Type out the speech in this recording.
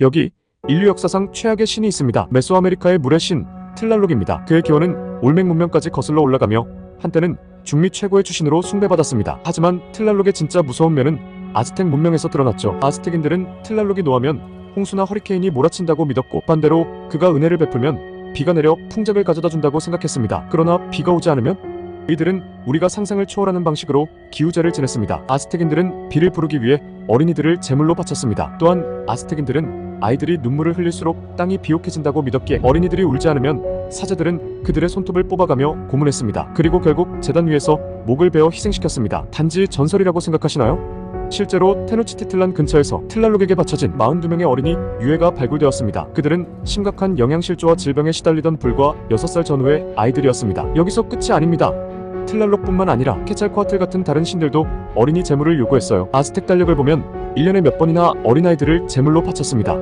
여기 인류 역사상 최악의 신이 있습니다. 메소아메리카의 물의 신 틀랄록입니다. 그의 기원은 올맥 문명까지 거슬러 올라가며 한때는 중미 최고의 주신으로 숭배받았습니다. 하지만 틀랄록의 진짜 무서운 면은 아즈텍 문명에서 드러났죠. 아즈텍인들은 틀랄록이 노하면 홍수나 허리케인이 몰아친다고 믿었고 반대로 그가 은혜를 베풀면 비가 내려 풍작을 가져다 준다고 생각했습니다. 그러나 비가 오지 않으면 이들은 우리가 상상을 초월하는 방식으로 기우제를 지냈습니다. 아스텍인들은 비를 부르기 위해 어린이들을 제물로 바쳤습니다. 또한 아스텍인들은 아이들이 눈물을 흘릴수록 땅이 비옥해진다고 믿었기에 어린이들이 울지 않으면 사제들은 그들의 손톱을 뽑아가며 고문했습니다. 그리고 결국 재단 위에서 목을 베어 희생시켰습니다. 단지 전설이라고 생각하시나요? 실제로 테노치티틀란 근처에서 틀랄록에게 바쳐진 42명의 어린이 유해가 발굴되었습니다. 그들은 심각한 영양실조와 질병에 시달리던 불과 6살 전후의 아이들이었습니다. 여기서 끝이 아닙니다. 틀랄록뿐만 아니라 케찰코아틀 같은 다른 신들도 어린이 제물을 요구했어요. 아스텍 달력을 보면 1년에 몇 번이나 어린아이들을 제물로 바쳤습니다.